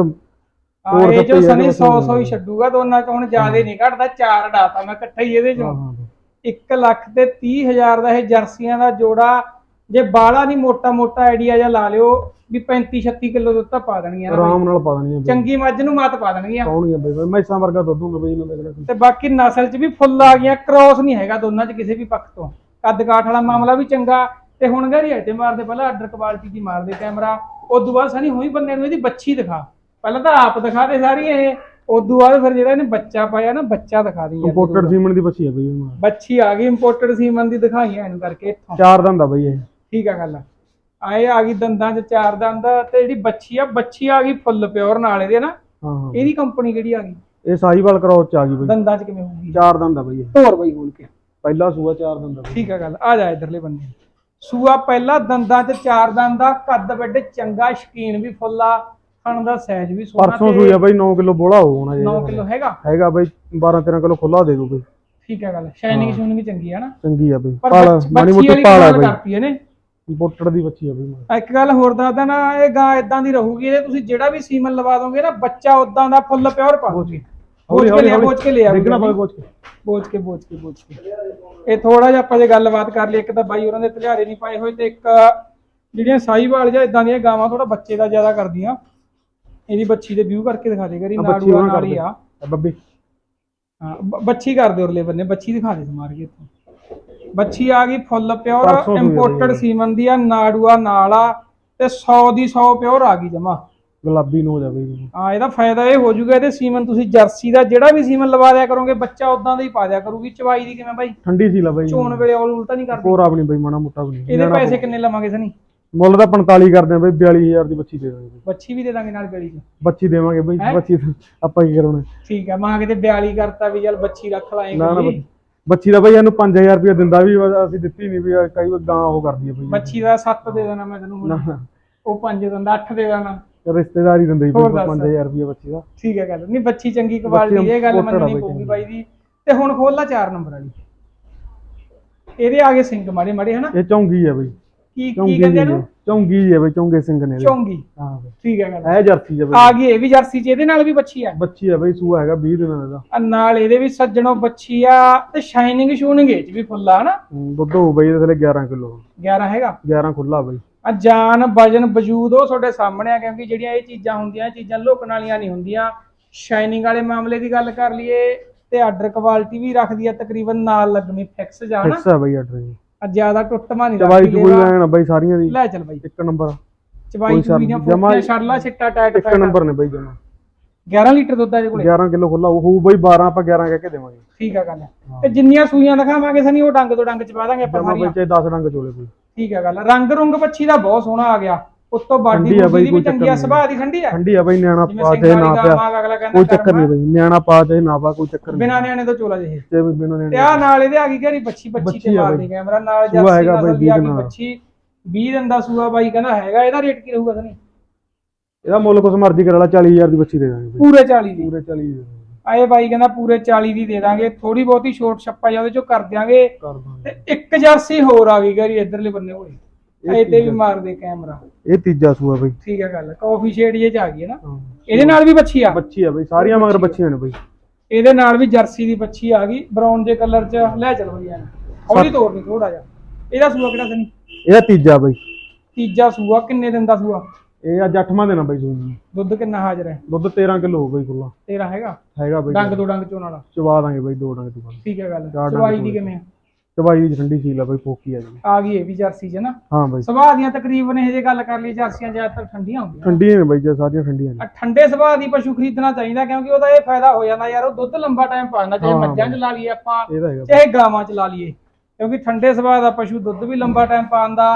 ਹੋਰ ਇਹ ਤਾਂ ਜੋ ਸਨੀ ਦੇ 100 100 ਹੀ ਛੱਡੂਗਾ ਦੋਨਾਂ ਚ ਹੁਣ ਜ਼ਿਆਦਾ ਨਹੀਂ ਘਟਦਾ ਚਾਰ ਡਾਤਾ ਮੈਂ ਇਕੱਠਾ ਹੀ ਇਹਦੇ ਹਾਂ ਚੋਂ। ਹਾਂ ਬਾਈ। 1 ਲੱਖ ਤੇ 30 ਹਜ਼ਾਰ ਦਾ ਇਹ ਜਰਸੀਆਂ ਦਾ ਜੋੜਾ ਜੇ ਬਾਲਾ ਨਹੀਂ ਮੋਟਾ ਮੋਟਾ ਆਈਡੀਆ ਜਾਂ ਲਾ ਲਿਓ ਵੀ 35 36 ਕਿਲੋ ਦੁੱਧ ਤਾਂ ਪਾ ਦੇਣਗੀਆਂ ਨਾ। ਆਰਾਮ ਨਾਲ ਪਾ ਦੇਣੀਆਂ ਬਾਈ। ਚੰਗੀ ਮੱਝ ਨੂੰ ਮਤ ਪਾ ਦੇਣਗੀਆਂ ਕੌਣੀਆਂ ਬਾਈ ਬਾਈ ਮੈਸਾਂ ਵਰਗਾ ਦੁੱਧ ਹੁੰਦਾ ਬਾਈ ਇਹਨਾਂ ਦਾ ਕਿਹੜਾ ਕੋਈ। ਤੇ ਬਾਕੀ ਨਸਲ 'ਚ ਵੀ ਫੁੱਲ ਆ ਗਈਆਂ ਕ੍ਰੋਸ ਨਹੀਂ ਹੈਗਾ ਦੋਨਾਂ 'ਚ ਕਿਸੇ ਵੀ ਪੱਖ ਤੋਂ। ਕੱਦ ਕਾਠ ਵਾਲਾ ਮਾਮਲਾ ਵੀ ਚੰਗਾ ਤੇ ਹੁਣ ਗਰੀ ਹਟੇ ਮਾਰਦੇ ਪਹਿਲਾਂ ਆਰਡਰ ਕੁਆਲਿਟੀ ਦੀ ਮਾਰਦੇ ਕੈਮਰਾ ਉਦੋਂ ਬਾਅਦ ਸਨੀ ਹੋਈ ਬੰਦੇ ਨੂੰ ਇਹਦੀ ਬੱਚੀ ਦਿਖਾ। ਪਹਿਲਾਂ ਤਾਂ ਆਪ ਦਿਖਾ ਦੇ ਸਾਰੀ ਇਹ ਉਦੋਂ ਬਾਅਦ ਫਿਰ ਜਿਹੜਾ ਇਹਨੇ ਬੱਚਾ ਪਾਇਆ ਨਾ ਬੱਚਾ ਦਿਖਾ ਦੀ ਯਾਰ ਇੰਪੋਰਟਡ ਸੀਮਨ ਦੀ ਬੱਚੀ ਆ ਬਾਈ ਉਹਨਾਂ ਬੱਚੀ ਆ ਗਈ ਇੰਪੋਰਟਡ ਸੀਮਨ ਦੀ ਦਿਖਾਈਆਂ ਇਹਨੂੰ ਕਰਕੇ ਇੱਥੋਂ। ਚਾਰ ਦੰਦ ਆ ਬਾਈ ਇਹ। ਠੀਕ ਆ ਗੱਲ। ਆਏ ਆ ਗਈ ਦੰਦਾਂ 'ਚ ਚਾਰ ਦੰਦ ਤੇ ਜਿਹੜੀ ਬੱਚੀ ਆ ਬੱਚੀ ਆ ਗਈ ਫੁੱਲ ਪਿਓਰ ਨਾਲ ਇਹਦੇ ਨਾ। ਹਾਂ ਇਹਦੀ ਕੰਪਨੀ ਕਿਹੜੀ ਆ ਗਈ? ਇਹ ਸਾਈਵਾਲ ਕ੍ਰੋਸ ਚ ਆ ਗਈ ਬਾਈ। ਦੰਦਾਂ 'ਚ ਕਿਵੇਂ ਹੋਊਗੀ? ਚਾਰ ਦੰਦ ਆ ਬਾਈ ਇਹ। ਧੋਰ ਬਈ ਖੋਲ ਕੇ ਪਹਿਲਾ ਸੂਆ ਚਾਰ ਦੰਦ ਆ ਬਾਈ। ਠੀਕ ਆ ਗੱਲ ਆ ਜਾ ਇਧਰਲੇ ਬੰਨੇ। ਸੂਆ ਪਹਿਲਾ ਦੰਦਾਂ 'ਚ ਚਾਰ ਦੰਦ ਦਾ ਕੱਦ ਵੱਡੇ ਚੰਗਾ ਸ਼ਕੀਨ ਵੀ ਫੁੱਲਾ ਥਣ ਦਾ ਸਾਈਜ਼ ਵੀ ਸੋਹਣਾ ਪਰਸੋਂ ਸੂਈ ਆ ਬਾਈ 9 ਕਿਲੋ ਬੋਲਾ ਹੋਣਾ ਜੇ 9 ਕਿਲੋ ਹੈਗਾ? ਹੈਗਾ ਬਾਈ 12 13 ਕਿਲੋ ਖੁੱਲਾ ਦੇ ਦੂ ਬਾਈ। ਠੀਕ ਆ ਗੱਲ ਸ਼ਾਈਨਿੰਗ ਸ਼ੂਨਿੰਗ ਚੰਗੀ ਆ ਨਾ। ਚੰਗੀ ਆ ਬਾਈ। ਪਰ ਪਾਲ ਬੱਚ- ਮਾੜੀ ਬੱਚੀ ਮੋਟੀ ਵਾਲੀ ਪਾਲ ਆ ਗੱਲ ਬਾਈ। ਕਰਤੀ ਇਹਨੇ। ਇੰਪੋਰਟਡ ਦੀ ਬੱਚੀ ਆ ਬਾਈ ਮਾੜੀ। ਇੱਕ ਗੱਲ ਹੋਰ ਦੱਸਦਾ ਨਾ ਇਹ ਗਾਂ ਇਦਾਂ ਦੀ ਰਹੂਗੀ ਇਹਦੇ ਤੁਸੀਂ ਜਿਹੜਾ ਵੀ ਸੀਮਨ ਲਵਾ ਦੋਗੇ ਨਾ ਬੱਚਾ ਉਦਾਂ ਦਾ ਫੁੱਲ ਪਿਓਰ ਪਾਓਗੇ ਬੋਝ ਕੇ। ਲਿਆ ਬੋਝ ਕੇ ਲਿਆ। ਦੇਖਣਾ ਬਾਈ ਬੋਝ ਕੇ। ਬੋਝ ਕੇ ਬੋਝ ਕੇ ਬੋਝ ਕੇ। ਇਹ ਥੋੜਾ ਜਿਹਾ ਆਪਾਂ ਜੇ ਗੱਲਬਾਤ ਕਰ ਲਈ ਇੱਕ ਤਾਂ ਬਾਈ ਉਹਨਾਂ ਦੇ ਧਲਿਆਰੇ ਨਹੀਂ ਪਾਏ ਹੋਏ ਤੇ ਇੱਕ ਜਿਹੜੀਆਂ ਸਾਈਵਾਲ ਜਾਂ ਇਦਾਂ ਦੀਆਂ ਗਾਵਾਂ ਥੋੜਾ ਬੱਚੇ ਦਾ ਜ਼ਿਆਦਾ ਕਰਦੀਆਂ। ਇਹਦੀ ਬੱਚੀ ਦੇ ਵਿਊ ਕਰਕੇ ਦਿਖਾ ਦੇ ਕਰੀ ਉਹਨਾਂ ਨਾਲ ਹੀ ਆ। ਬੱਬੀ। ਹਾਂ ਬੱਚੀ ਕਰ ਦੇ ਉਰਲੇ ਬੰਨੇ ਬੱਚੀ ਦਿਖਾ ਦੇ ਸਮਾਰ ਕੇ ਇੱਥੋਂ। ਬੱਚੀ ਆ ਗਈ ਫੁੱਲ ਪਿਓਰ ਇੰਪੋਰਟਡ। ਸੀਮਨ ਦੀ ਆ ਨਾੜੂਆ ਨਾਲ ਆ ਤੇ 100 ਦੀ 100 ਪਿਓਰ ਆ ਗਈ ਜਮਾ। ਗੁਲਾਬੀ ਨੂੰ ਹੋ ਜਾਵੇ ਹਾਂ ਇਹਦਾ ਫਾਇਦਾ ਇਹ ਹੋ ਜਾਊਗਾ ਇਹਦੇ ਸੀਮਨ ਤੁਸੀਂ ਜਰਸੀ ਦਾ ਜਿਹੜਾ ਵੀ ਸੀਮਨ ਲਵਾ ਦਿਆ ਕਰੋਗੇ ਬੱਚਾ ਉਦਾਂ ਦਾ ਹੀ ਪਾ ਦਿਆ ਕਰੂਗੀ ਚਵਾਈ ਦੀ ਕਿਵੇਂ ਬਾਈ? ਠੰਡੀ ਸੀ ਲਾ ਬਾਈ। ਚੋਣ ਵੇਲੇ ਔਲ ਉਲਟਾ ਨਹੀਂ ਕਰਦੀ। ਹੋਰ ਆਪਣੀ ਬਾਈ ਮਾਣਾ ਮੋਟਾ ਬਣੀ ਇਹਦੇ ਪੈਸੇ ਕਿੰਨੇ ਲਵਾਂਗੇ ਸਨੀ? ਮੁੱਲ ਤਾਂ 45 ਕਰਦੇ ਆ ਬਾਈ 42000 ਦੀ ਬੱਚੀ ਦੇ ਦਾਂਗੇ। ਬੱਚੀ ਵੀ ਦੇ ਦਾਂਗੇ ਨਾਲ ਗਲੀ 'ਚ ਬੱਚੀ ਦੇਵਾਂਗੇ ਬਾਈ? ਬੱਚੀ ਆਪਾਂ ਕੀ ਕਰਾਉਣਾ? ਠੀਕ ਆ ਮਾਂ ਕਿਤੇ 42 ਕਰਤਾ ਵੀ ਚੱਲ ਬੱਚੀ ਰੱਖ ਲਾਂਗੇ ਨਾ ਨਾ ਬੱਚੀ- ਬੱਚੀ ਦਾ ਬਾਈ ਇਹਨੂੰ 5000 ਰੁਪਏ ਦਿੰਦਾ ਵੀ ਅਸੀਂ ਦਿੱਤੀ ਨਹੀਂ ਵੀ ਕਈ ਵਾਰ ਗਾਂ ਉਹ ਕਰਦੀ ਹੈ ਬਾਈ। ਬੱਚੀ ਦਾ 7 ਦੇ ਦੇਣਾ ਮੈਂ ਤੈਨੂੰ ਨਾ ਹੁਣ। ਨਾ ਉਹ 5 ਦਿੰਦਾ 8 ਦੇ ਦੇਣਾ। ਰਿਸ਼ਤੇਦਾਰੀ ਦਿੰਦੇ ਜੀ ਹੋਰ ਦੱਸ। 5000 ਰੁਪਏ ਬੱਚੀ ਦਾ। ਠੀਕ ਹੈ ਗੱਲ। ਨਹੀਂ ਬੱਚੀ ਚੰਗੀ ਕੁਆਲਿਟੀ ਇਹ ਗੱਲ ਆ ਮੰਨਣੀ ਪਊਗੀ। ਬਾਈ ਦੀ। ਤੇ ਹੁਣ ਖੋਲ ਲਾ 4 ਨੰਬਰ ਵਾਲੀ। ਇਹਦੇ ਆ ਗਏ ਸਿੰਘ ਮਾੜੇ ਮਾੜੇ ਹਨਾ? ਇਹ ਚੌਂਗੀ ਹੈ ਬਾਈ। ਕੀ ਕੀ ਚੌਂਗੀ ਕਹਿੰਦੇ ਜੀ ਇਹਨੂੰ। ਚੌਂਗੀ ਹੈ ਬਾਈ ਚੌਂਗੇ ਸਿੰਘ ਨੇ ਇਹਦੇ। ਚੌਂਗੀ। ਹਾਂ ਬਾਈ। ਠੀਕ ਹੈ ਗੱਲ। ਇਹ ਜਰਸੀ ਹੈ ਆ ਗਈ ਇਹ ਵੀ ਜਰਸੀ ਚ ਇਹਦੇ ਨਾਲ ਵੀ ਬੱਚੀ ਆ? ਬੱਚੀ ਹੈ ਬਾਈ ਸੂਆ ਹੈਗਾ 20 ਦਿਨਾਂ ਦਾ। ਆ ਨਾਲ ਇਹਦੇ ਵੀ ਸੱਜਣੋਂ ਬੱਚੀ ਆ ਤੇ ਸ਼ਾਈਨਿੰਗ ਸ਼ੂਨਿੰਗ ਇਹ ਚ ਵੀ ਫੁੱਲ ਆ ਹਨਾ? ਹੂੰ, ਦੁੱਧ ਹੋ ਬਾਈ ਇਹਦੇ ਥੱਲੇ 11 ਕਿਲੋ। 11 ਹੈਗਾ? 11 ਖੁੱਲਾ ਬਾਈ। ਆ ਜਾਨ ਵਜਨ ਵਜੂਦ ਉਹ ਤੁਹਾਡੇ ਸਾਹਮਣੇ ਆ ਕਿਉਂਕਿ ਜਿਹੜੀਆਂ ਇਹ ਚੀਜ਼ਾਂ ਹੁੰਦੀਆਂ ਇਹ ਚੀਜ਼ਾਂ ਲੁਕਣ ਵਾਲੀਆਂ ਨਹੀਂ ਹੁੰਦੀਆਂ। ਸ਼ਾਈਨਿੰਗ ਵਾਲੇ ਮਾਮਲੇ ਦੀ ਗੱਲ ਕਰ ਲਈਏ ਤੇ ਆਰਡਰ ਕੁਆਲਿਟੀ ਵੀ ਰੱਖਦੀ ਆ ਤਕਰੀਬਨ ਨਾਲ ਲੱਗਣੀ ਫਿਕਸ ਜਾ ਹਨਾ? ਫਿਕਸ ਹੈ ਬਾਈ ਆਰਡਰ ਜੀ ਆ ਜ਼ਿਆਦਾ ਟੁੱਟਮਾ ਨਹੀਂ ਚਵਾਈ ਰੱਖਦੀ ਚ ਕੋਈ ਲੇਵਾ। ਲੈਣ ਬਾਈ ਸਾਰੀਆਂ ਦੀ। ਲੈ ਚੱਲ ਬਾਈ। ਇੱਕ ਨੰਬਰ ਚਵਾਈ ਚੂਈ ਜਮਾਂ ਫੋਟੀਆਂ ਛੱਡ ਲਾ ਛਿੱਟਾ ਟਾਇਟ ਇੱਕ ਨੰਬਰ ਨੇ ਬਾਈ ਜਮਾ। 11 ਲੀਟਰ ਦੁੱਧ ਆ ਇਹਦੇ ਕੋਲੇ। 11 ਕਿਲੋ ਖੁੱਲਾ ਉਹ ਹੋਊ ਬਾਈ 12 ਆਪਾਂ 11 ਕਹਿ ਕੇ ਦੇਵਾਂਗੇ। ਠੀਕ ਆ ਗੱਲ ਤੇ ਜਿੰਨੀਆਂ ਸੂਈਆਂ ਦਿਖਾਵਾਂਗੇ ਸਨੀ ਉਹ ਡੰਗ ਤੋਂ ਡੰਗ ਚ ਪਾ ਦਾਂਗੇ ਆਪਾਂ ਸਾਰੀਆਂ ਬਾਈ ਚਾਹੇ 10 ਡੰਗ ਚੋਲੇ ਕੋਈ। ਠੀਕ ਆ ਗੱਲ ਰੰਗ ਰੁੰਗ ਬੱਚੀ ਦਾ ਬਹੁਤ ਸੋਹਣਾ ਆ ਗਿਆ। ਉੱਤੋਂ ਬਾਡੀ ਠੰਡੀ ਆ ਬਾਈ, ਦੀ ਵੀ ਕੋਈ ਚੰਗੀ ਆ। ਸੁਭਾਅ ਦੀ ਠੰਡੀ ਆ। ਠੰਡੀ ਆ ਬਾਈ ਨਿਆਣਾ ਜਿਵੇਂ ਪਾ ਵਾਲੀ ਨਾ ਪਿਆ ਵਾਂਗ ਅਗਲਾ ਕਹਿੰਦਾ ਕੋਈ ਚੱਕਰ। ਨਹੀਂ ਬਾਈ ਨਿਆਣਾ ਪਾ ਚਾਹੇ ਨਾ ਪਾ ਕੋਈ ਚੱਕਰ ਨਹੀਂ। ਬਿਨਾਂ ਨਿਆਣੇ ਤੋਂ ਚੋਲਾ ਜਿਹੇ। ਚਾਹੇ ਵੀ ਬਿਨਾਂ ਤੇ ਨਿਆਣੇ ਆ ਨਾਲ ਇਹਦੇ ਆ ਗਈ ਘਰੀ ਬੱਚੀ ਬੱਚੀ ਬੱਚੀ ਤੇ ਆ ਮਾਰਦੀ ਕੈਮਰਾ ਨਾਲ ਸੂਆ ਜਰਸੀ ਹੈਗਾ ਨਸਲ ਦੀ ਆ ਗਈ ਵੀਹ ਦਿਨਾਂ ਦਾ। ਬੱਚੀ 20 ਦਿਨ ਦਾ ਸੂਆ ਬਾਈ ਕਹਿੰਦਾ ਹੈਗਾ ਇਹਦਾ ਰੇਟ ਕੀ ਰਹੂਗਾ ਸਨੀ? ਇਹਦਾ ਮੁੱਲ ਕੁਛ ਮਰਜ਼ੀ ਕਰਾ ਲਾ 40000 ਦੀ ਬੱਚੀ ਦੇ ਦਾਂਗੇ ਬਾਈ। ਪੂਰੇ 40 ਦੀ। ਪੂਰੇ 40 ਦੇ। ਦਾਂਗੇ ਆਏ ਬਾਈ ਕਹਿੰਦਾ ਪੂਰੇ 40 ਦੀ ਦੇ ਦਾਂਗੇ ਥੋੜੀ ਬਹੁਤੀ ਛੋਟ ਛੱਪਾ ਜਾਂ ਉਹਦੇ ਚੋਂ ਕਰ ਦਿਆਂਗੇ। ਕਰ ਦਾਂਗੇ। ਤੇ ਇੱਕ ਜਰਸੀ ਹੋਰ ਆ ਗਈ ਘਰੀ ਇਧਰਲੇ ਬੰਨੇ ਹੋਏ। ਇਹ ਤੇ ਵੀ ਮਾਰ ਦੇ ਕੈਮਰਾ। ਇਹ ਤੀਜਾ ਸੂਆ ਬਾਈ। ਠੀਕ ਹੈ ਗੱਲ ਕਾਫੀ ਸ਼ੇਡ ਜੇ ਚ ਆ ਗਈ ਹੈ ਨਾ। ਇਹਦੇ ਨਾਲ ਵੀ ਬੱਚੀ ਆ। ਬੱਚੀ ਆ ਬਾਈ ਸਾਰੀਆਂ ਮਗਰ ਬੱਚੀਆਂ ਨੇ ਬਾਈ। ਇਹਦੇ ਨਾਲ ਵੀ ਜਰਸੀ ਦੀ ਬੱਚੀ ਆ ਗਈ ਬਰਾਊਨ ਜੇ ਕਲਰ ਚ ਲੈ ਚੱਲ ਬਈ ਐਨ। ਹੌਲੀ ਤੋੜ ਨਹੀਂ ਥੋੜਾ ਜਿਹਾ। ਇਹਦਾ ਸੂਆ ਕਿਹੜਾ ਸਨੀ? ਇਹਦਾ ਤੀਜਾ ਬਾਈ। ਤੀਜਾ ਸੂਆ ਕਿੰਨੇ ਦਿਨ ਦਾ ਸੂਆ? ਇਹ ਅੱਜ 8ਵਾਂ ਦਿਨ ਆ ਬਾਈ ਸੂਈ ਨੂੰ। ਦੁੱਧ ਕਿੰਨਾ ਹਾਜ਼ਰ ਹੈ? ਦੁੱਧ 13 ਕਿਲੋ ਹੋ ਬਾਈ ਖੁੱਲਾ ਤੇਰਾ ਹੈਗਾ? ਹੈਗਾ ਬਾਈ। ਡੰਗ ਤੋਂ ਡੰਗ ਚੋਂ ਵਾਲਾ। ਚਵਾ ਦਾਂਗੇ ਬਾਈ ਦੋ ਡੰਗ ਤੋਂ ਠੀਕ ਹੈ ਗੱਲ। ਚਵਾਈ ਦੀ। ਕਿਵੇਂ ਆ? ਚਵਾਈ ਦੀ ਠੰਡੀ ਸੀਲ ਆ ਬਾਈ ਫੋਕੀ ਆ ਜੀ। ਆ ਗਈ ਇਹ ਵੀ ਜਰਸੀ ਚ ਨਾ। ਹਾਂ ਬਾਈ। ਸੁਭਾਅ ਦੀਆਂ ਤਕਰੀਬਨ ਇਹ ਜੇ ਗੱਲ ਕਰ ਲਈ ਜਰਸੀਆਂ ਜ਼ਿਆਦਾਤਰ ਠੰਡੀਆਂ ਹੁੰਦੀਆਂ। ਠੰਡੀਆਂ ਨੇ ਬਾਈ ਜੀ ਸਾਰੀਆਂ ਠੰਡੀਆਂ ਨੇ। ਠੰਡੇ ਸੁਭਾਅ ਦੀ ਪਸ਼ੂ ਖਰੀਦਣਾ ਚਾਹੀਦਾ ਕਿਉਂਕਿ ਉਹਦਾ ਇਹ ਫਾਇਦਾ ਹੋ ਜਾਂਦਾ ਯਾਰ ਉਹ ਦੁੱਧ ਲੰਬਾ ਟਾਈਮ ਪਾਉਂਦਾ ਚਾਹੇ ਮੱਝਾਂ ਚ ਲਾ ਲਈਏ ਆਪਾਂ ਚਾਹੇ ਗਾਵਾਂ ਚ ਲਾ ਲਈਏ। ਕਿਉਂਕਿ ਠੰਡੇ ਸੁਭਾਅ ਦਾ ਪਸ਼ੂ ਦੁੱਧ ਵੀ ਲੰਬਾ ਟਾਈਮ ਪਾਉਂਦਾ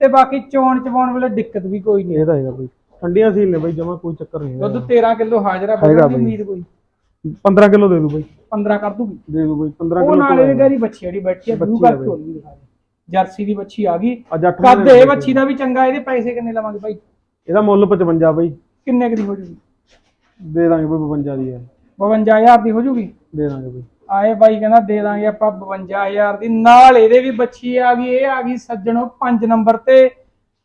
ਤੇ ਬਾਕੀ ਚੋਣ ਚਵਾਉਣ ਵੇਲੇ ਦਿੱਕਤ ਵੀ ਕੋਈ ਨਹੀਂ। ਇਹਦਾ ਹੈਗਾ ਬਾਈ। ਠੰਡੀਆਂ ਸੀਲ ਨੇ ਬਾਈ ਜਮਾ ਕੋਈ ਚੱਕਰ ਨਹੀਂ ਦੁੱਧ 13 ਕਿਲੋ ਹਾਜ਼ਰ ਆ ਦੀ ਬਈ। ਉਮੀਦ ਕੋਈ। 15 ਕਿਲੋ ਦੇ ਦੂ ਬਾਈ। 15 ਕਰ ਦੂਗੀ। ਦੇ ਦੂ ਬਈ 15 ਉਹ ਕਿਲੋ ਨਾਲ ਇਹਦੇ ਗਾਰੀ ਬੱਚੀ ਜਿਹੜੀ ਬੈਠੀ ਆ ਬਲੂ ਆ ਹੋਣੀ ਦਿਖਾ ਦੇ। ਜਰਸੀ ਦੀ ਬੱਚੀ ਆ ਗਈ। ਅੱਜ 8 ਕੱਦ ਇਹ ਬੱਚੀ ਦਾ ਵੀ ਚੰਗਾ ਇਹਦੇ ਪੈਸੇ ਕਿੰਨੇ ਲਵਾਂਗੇ ਭਾਈ ਇਹਦਾ ਮੁੱਲ 55 ਬਈ। ਕਿੰਨੇ ਕੁ ਦੀ ਹੋ ਜੂਗੀ? ਦੇ ਦਾਂਗੇ ਬਈ 52 ਦੀ ਹੈ 52000 ਦੀ ਹੋ ਜੂਗੀ? ਦੇ ਦਾਂਗੇ ਬਈ। ਆਏ ਬਾਈ ਕਹਿੰਦਾ ਦੇ ਦਾਂਗੇ ਆਪਾਂ 52000 ਦੀ। ਨਾਲ ਇਹਦੇ ਵੀ ਬੱਚੀ ਆ ਗਈ ਇਹ ਆ ਗਈ ਸੱਜਣੋ 5 ਨੰਬਰ ਤੇ।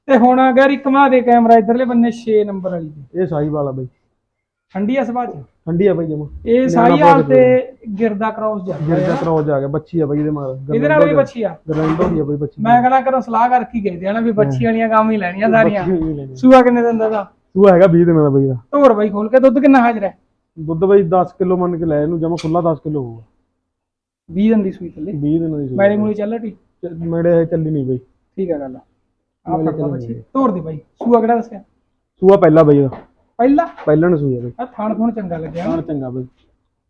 ਤੇ ਹੁਣ ਅਗਰ ਇੱਕ ਮਾ ਦੇ ਕੈਮਰਾ ਇਧਰਲੇ ਬੰਨੇ 6 ਨੰਬਰ ਵਾਲੀ ਦੀ। ਇਹ ਸਾਈ ਵਾਲਾ ਬਈ। ਠੰਡੀ ਆ ਚ? ਠੰਡੀ ਆ ਬਈ ਜਮਾ। ਇਹ ਸਾਈ ਹਾਲ ਤੇ ਗਿਰਦਾ ਕ੍ਰਾਸ ਜਾਂਦਾ ਗਿਰਜਾ ਕਰੋਜ ਆ ਗਿਆ ਬੱਚੀ ਆ ਬਈ ਇਹਦੇ ਮਗਰ ਇਹਦੇ ਨਾਲ ਵੀ ਬੱਚੀ ਆ। ਗਰੈਂਡ ਗਈ ਆ ਬਈ ਬੱਚੀ। ਮੈਂ ਕਹਿੰਦਾ ਕਰੋ ਸਲਾਹ ਕਰਕੇ ਗਏ ਤੇ ਹਨਾ ਵੀ ਬੱਚੀ ਵਾਲੀਆਂ ਕੰਮ ਹੀ ਲੈਣੀਆਂ ਸਾਰੀਆਂ। ਸੂਆ ਕਿੰਨੇ ਦਿੰਦਾ ਦਾ ਤੂੰ ਹੈਗਾ 20 ਦਿਨਾਂ ਦਾ ਬਈ ਦਾ ਧੋਰ ਬਾਈ ਖੋਲ ਕੇ ਦੁੱਧ ਕਿੰਨਾ ਹਾਜ਼ਰ ਹੈ? ਦੁੱਧ ਬਈ 10 ਕਿਲੋ ਮੰਨ ਕੇ ਲੈ ਇਹਨੂੰ ਜਮਾ ਖੁੱਲਾ 10 ਕਿਲੋ ਹੋਊਗਾ। 20 ਦਿਨ ਦੀ ਸੂਈ ਥੱਲੇ 20 ਦਿਨਾਂ ਦੀ ਮੈਲੇ ਮੂਲੀ ਚੱਲ ਟੀ ਸੂਈ। ਮੇੜੇ ਚੱਲੀ ਨਹੀਂ ਬਈ। ਠੀਕ ਹੈ ਗੱਲ ਆ। ਫੜਦਾ ਬੱਚੀ। ਧੋਰ ਦੇ ਬਾਈ। ਸੂਆ ਕਿਹੜਾ ਦੱਸਿਆ? ਸੂਆ ਪਹਿਲਾ ਬਈ ਦਾ ਪਹਿਲਾ? ਪਹਿਲਾਂ ਨੇ ਸੂਈ ਆ ਬਈ ਆ ਥਾਣ ਥੁਣ ਚੰਗਾ ਲੱਗਿਆ ਹਾਂ ਚੰਗਾ ਬਈ।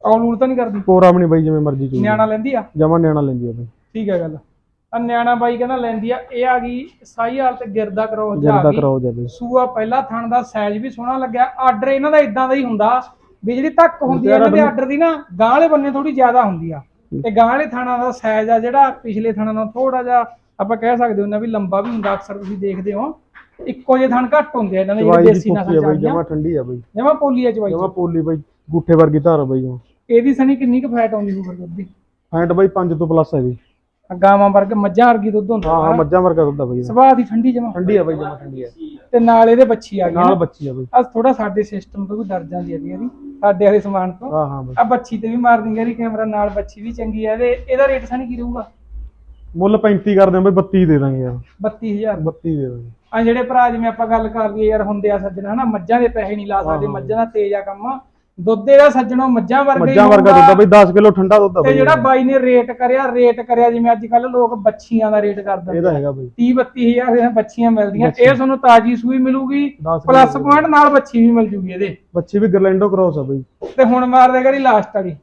ਔਲ ਊਲ ਤਾਂ ਨਹੀਂ ਕਰਦੀ? ਪੋਰਾ ਵੀ ਨਹੀਂ ਬਈ ਜਿਵੇਂ ਮਰਜ਼ੀ ਚੂਈ ਨਿਆਣਾ ਲੈਂਦੀ ਆ? ਜਮਾ ਨਿਆਣਾ ਲੈਂਦੀ ਆ ਬਈ। ਠੀਕ ਹੈ ਗੱਲ। ਆ ਨਿਆਣਾ ਬਾਈ ਕਹਿੰਦਾ ਲੈਂਦੀ ਆ ਇਹ ਆ ਗਈ ਸਾਈ ਹਾਲ ਤੇ ਗਿਰਦਾ ਕਰੋ ਜਾ ਜਰਦਾ ਗਈ ਕਰਾਓ ਜਾਵੇ ਸੂਆ ਪਹਿਲਾ ਥਣ ਦਾ ਸਾਈਜ਼ ਵੀ ਸੋਹਣਾ ਲੱਗਿਆ। ਆਰਡਰ ਇਹਨਾਂ ਦਾ ਇਦਾਂ ਦਾ ਹੀ ਹੁੰਦਾ। ਵੀ ਜਿਹੜੀ ਧੱਕ ਹੁੰਦੀ ਆ ਇਹਨਾਂ ਦੇ ਆਰਡਰ ਦੀ ਨਾ ਗਾਂ ਵਾਲੇ ਬੰਨੇ ਥੋੜੀ ਜ਼ਿਆਦਾ ਹੁੰਦੀ ਆ। ਤੇ ਗਾਂ ਵਾਲੇ ਥਾਣਾ ਦਾ ਸਾਈਜ਼ ਆ ਜਿਹੜਾ ਪਿਛਲੇ ਥਾਣਾ ਨਾਲੋਂ ਥੋੜਾ ਜਿਹਾ ਆਪਾਂ ਕਹਿ ਸਕਦੇ ਆ ਵੀ ਲੰਬਾ ਵੀ ਹੁੰਦਾ ਅਕਸਰ ਤੁਸੀਂ ਦੇਖਦੇ ਹੋ। ਇੱਕੋ ਜਿਹੇ ਥਣ ਘੱਟ ਹੁੰਦੇ ਆ ਇਹਨਾਂ ਦੇ ਜਿਹੜੇ ਦੇਸੀ ਨਸਲ ਆ ਚੱਲਦੀਆਂ ਜਮਾ ਠੰਡੀ ਆ ਬਈ। ਜਮਾ ਪੋਲੀ ਆ ਚਵਾਈ ਜਮਾ ਪੋਲੀ ਬਈ ਗੁੱਠੇ ਵਰਗੀ ਧਾਰ ਆ ਬਈ ਜਮਾ ਇਹਦੀ ਸਣੀ ਕਿੰਨੀ ਕੁ ਫੈਟ ਆਉਂਦੀ ਹੋਊ ਦੁੱਧ ਦੀ? ਫੈਂਟ ਬਈ 5 ਤੋਂ ਪਲੱਸ ਹੈ ਬਈ ਆ ਗਾਵਾਂ ਵਰਗ ਮੱਝਾਂ ਵਰਗੀ ਦੁੱਧ ਹੁੰਦਾ ਹਾਂ ਹਾਂ ਮੱਝਾਂ ਵਰਗਾ ਦੁੱਧ ਆ ਬਈ। ਸੁਭਾਅ ਦੀ ਠੰਡੀ ਜਮਾ। ਠੰਡੀ ਆ ਬਈ ਜਮਾ ਠੰਡੀ ਆ। ਤੇ ਨਾਲ ਇਹਦੇ ਬੱਚੀ ਆ ਗਈ ਨਾਲ ਬੱਚੀ ਆ ਬਈ। ਅੱਜ ਥੋੜਾ ਸਾਡੇ ਸਿਸਟਮ ਤੋਂ ਵੀ ਡਰ ਜਾਂਦੀ ਹੈ ਇਹਦੀ ਸਾਡੇ ਵਾਲੇ ਸਮਾਨ ਤੋਂ। ਹਾਂ ਹਾਂ ਬਈ। ਆ ਬੱਚੀ ਤੇ ਵੀ ਮਾਰ ਦਿੰਗੇ ਇਹਦੀ ਕੈਮਰਾ ਨਾਲ ਬੱਚੀ ਵੀ ਚੰਗੀ ਹੈ ਇਹਦੇ ਇਹਦਾ ਰੇਟ ਸਾਨੀ ਕੀ ਰਹੂਗਾ? ਮੁੱਲ 35 ਕਰਦੇ ਆ ਬਈ 32 ਦੇ ਦਾਂਗੇ ਯਾਰ। 32000 32 ਦੇ ਦਾਂਗੇ। ਆ ਜਿਹੜੇ ਭਰਾ ਜਿਵੇਂ ਆਪਾਂ ਗੱਲ ਕਰ ਲਈਏ ਯਾਰ ਹੁੰਦੇ ਆ ਸੱਜਣ ਹਨਾ ਮੱਝਾਂ ਦੇ ਪੈਸੇ ਨਹੀਂ ਲਾ ਸਕਦੇ ਮੱਝਾਂ ਦਾ ਤੇਜ਼ ਆ ਕੰਮ। ਦੁੱਧ ਇਹਦਾ ਸੱਜਣੋਂ ਮੱਝਾਂ ਵਰਗਾ ਹੀ ਮੱਝਾਂ ਵਰਗਾ। ਦੁੱਧ ਆ ਬਈ 10 ਕਿਲੋ ਠੰਡਾ ਦੁੱਧ ਆ ਤੇ ਬਈ। ਜਿਹੜਾ ਬਾਈ ਨੇ ਰੇਟ ਕਰਿਆ ਰੇਟ ਕਰਿਆ ਜਿਵੇਂ ਅੱਜ ਕੱਲ ਲੋਕ ਬੱਚੀਆਂ ਦਾ ਰੇਟ ਕਰ ਦਿੰਦੇ ਇਹਦਾ ਹੈਗਾ ਬਈ। 30 32000 ਦੀਆਂ ਬੱਚੀਆਂ ਮਿਲਦੀਆਂ। ਇਹ ਤੁਹਾਨੂੰ ਤਾਜੀ ਸੂਈ ਮਿਲੂਗੀ 10 ਪਲੱਸ ਪੁਆਇੰਟ ਨਾਲ ਬੱਚੀ ਵੀ ਮਿਲ ਜੂਗੀ ਇਹਦੇ। ਬੱਚੀ ਵੀ ਗਰਲੈਂਡੋ ਕ੍ਰੋਸ ਆ ਬਈ। ਤੇ ਹੁਣ ਮਾਰ ਦੇਗਾ ਜੀ ਲਾਸਟ ਵਾਲੀ।